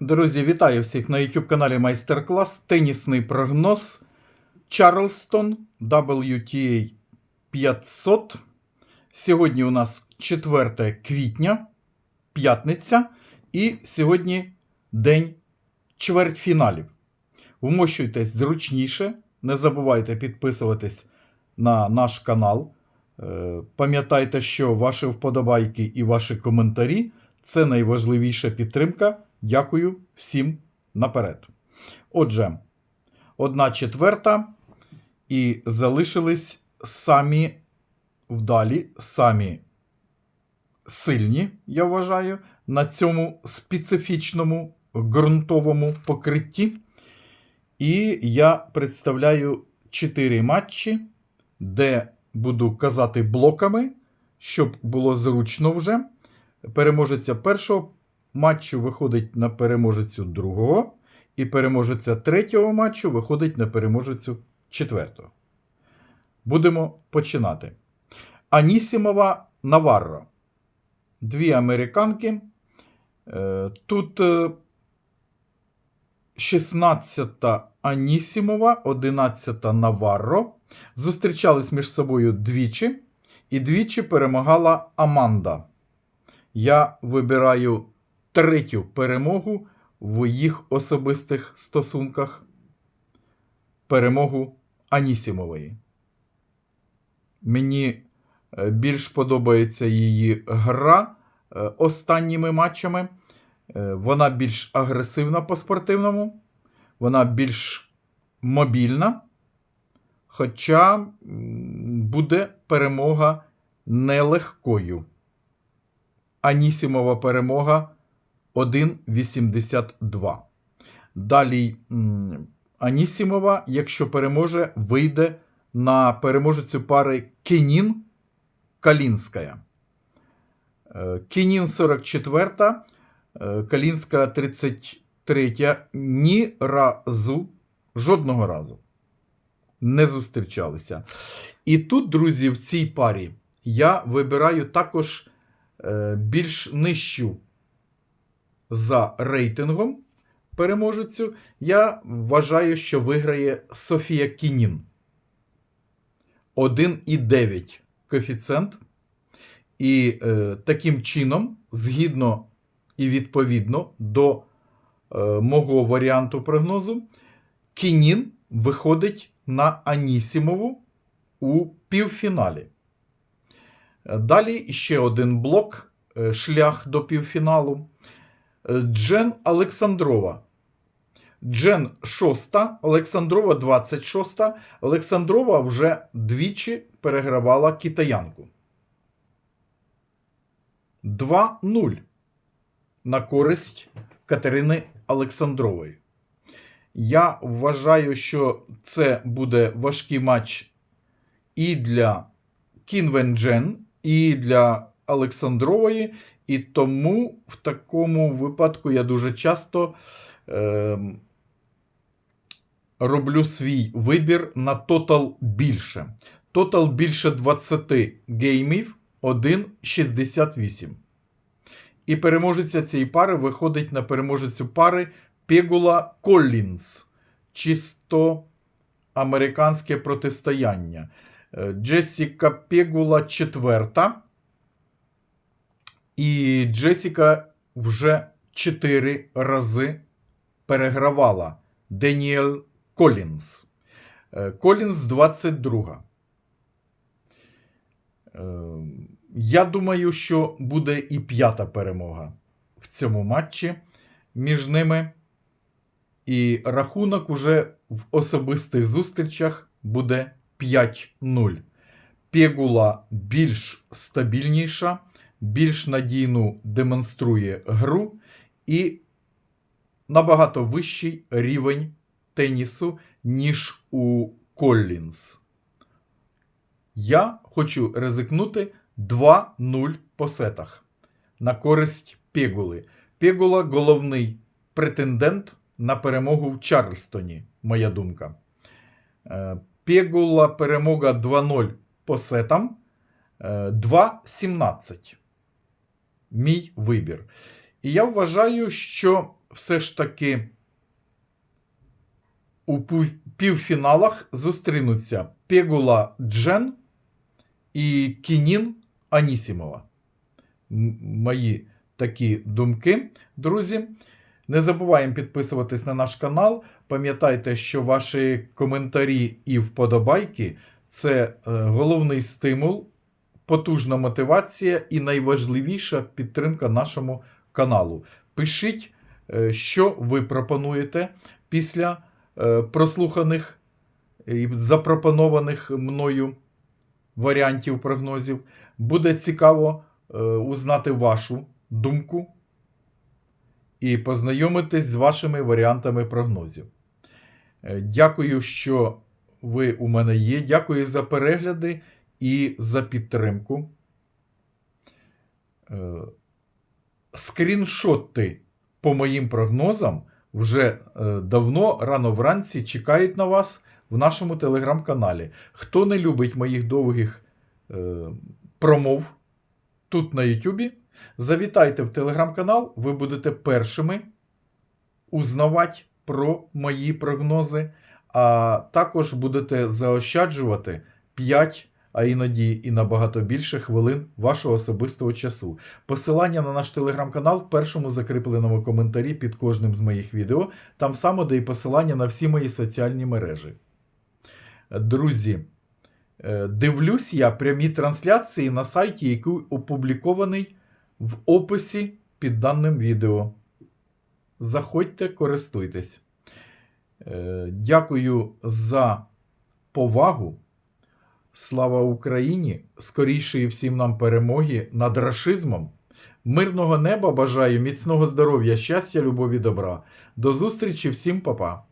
Друзі, вітаю всіх на YouTube каналі Майстер-клас. Тенісний прогноз Чарлстон WTA 500. Сьогодні у нас 4 квітня, п'ятниця, і сьогодні день чвертьфіналів. Вмощуйтесь зручніше, не забувайте підписуватись на наш канал. Е, Пам'ятайте, що ваші вподобайки і ваші коментарі це найважливіша підтримка. Дякую всім наперед. Отже, одна четверта, і залишились самі вдалі, самі сильні, я вважаю, на цьому специфічному ґрунтовому покритті. І я представляю чотири матчі, де буду казати блоками, щоб було зручно вже. Переможеця першого матчу виходить на переможецю другого, і переможеця третього матчу виходить на переможецю четвертого. Будемо починати. Анісімова Наварро. Дві американки. Е, Тут 16-та Анісімова, 11-та Наварро. Зустрічались між собою двічі, і двічі перемагала Аманда. Я вибираю третю перемогу в їх особистих стосунках. Перемогу Анісімової. Мені е, більш подобається її гра е, останніми матчами. Е, Вона більш агресивна по спортивному, вона більш мобільна. Хоча буде перемога нелегкою. Анісімова перемога 1,82. Далі Анісімова, якщо переможе, вийде на переможецю пари Кенін Калінська. Е, Кенін 44, е, Калінська 33. Ні разу, жодного разу не зустрічалися. І тут, друзі, в цій парі я вибираю також е, більш нижчу за рейтингом переможецю. Я вважаю, що виграє Софія Кінін. 1,9 коефіцієнт. І е, таким чином, згідно і відповідно до е, мого варіанту прогнозу, Кінін виходить на Анісімову у півфіналі. Далі ще один блок, е, шлях до півфіналу. Джен Олександрова. Джен 6, Олександрова 26. Олександрова вже двічі перегравала китаянку. 2-0 на користь Катерини Олександрової. Я вважаю, що це буде важкий матч і для Кінвенджен, і для Олександрової. І тому в такому випадку я дуже часто е, роблю свій вибір на тотал більше. Тотал більше 20 геймів 1,68. І переможеця цієї пари виходить на переможецю пари Пегула Коллінс. Чисто американське протистояння. Е, Джесіка Пегула четверта. І Джесіка вже 4 рази перегравала Деніел Колінс. Е, Колінс 22. Е, Я думаю, що буде і п'ята перемога в цьому матчі між ними. І рахунок уже в особистих зустрічах буде 5-0. Пегула більш стабільніша, більш надійну демонструє гру і набагато вищий рівень тенісу, ніж у Коллінс. Я хочу ризикнути 2-0 по сетах на користь Пегули. Пегула головний претендент на перемогу в Чарльстоні, моя думка. Е, Пегула перемога 2-0 по сетам. Е, 2-17. Мій вибір. І я вважаю, що все ж таки у півфіналах зустрінуться Пегула Джен і Кінін Анісімова. Мої такі думки, друзі. Не забуваємо підписуватись на наш канал. Пам'ятайте, що ваші коментарі і вподобайки це е, головний стимул, потужна мотивація і найважливіша підтримка нашому каналу. Пишіть, е, що ви пропонуєте після е, прослуханих і запропонованих мною варіантів прогнозів. Буде цікаво е, узнати вашу думку і познайомитись з вашими варіантами прогнозів. Дякую, що ви у мене є. Дякую за перегляди і за підтримку. Е, Скріншоти по моїм прогнозам вже е, давно, рано вранці, чекають на вас в нашому телеграм-каналі. Хто не любить моїх довгих е, промов тут на Ютубі, завітайте в телеграм-канал, ви будете першими узнавати про мої прогнози, а також будете заощаджувати 5, а іноді і набагато більше хвилин вашого особистого часу. Посилання на наш телеграм-канал в першому закріпленому коментарі під кожним з моїх відео, там само де і посилання на всі мої соціальні мережі. Друзі, е, дивлюсь я прямі трансляції на сайті, який опублікований в описі під даним відео. Заходьте, користуйтесь. Е, Дякую за повагу. Слава Україні! Скорішої всім нам перемоги над рашизмом. Мирного неба бажаю, міцного здоров'я, щастя, любові, добра. До зустрічі всім, папа!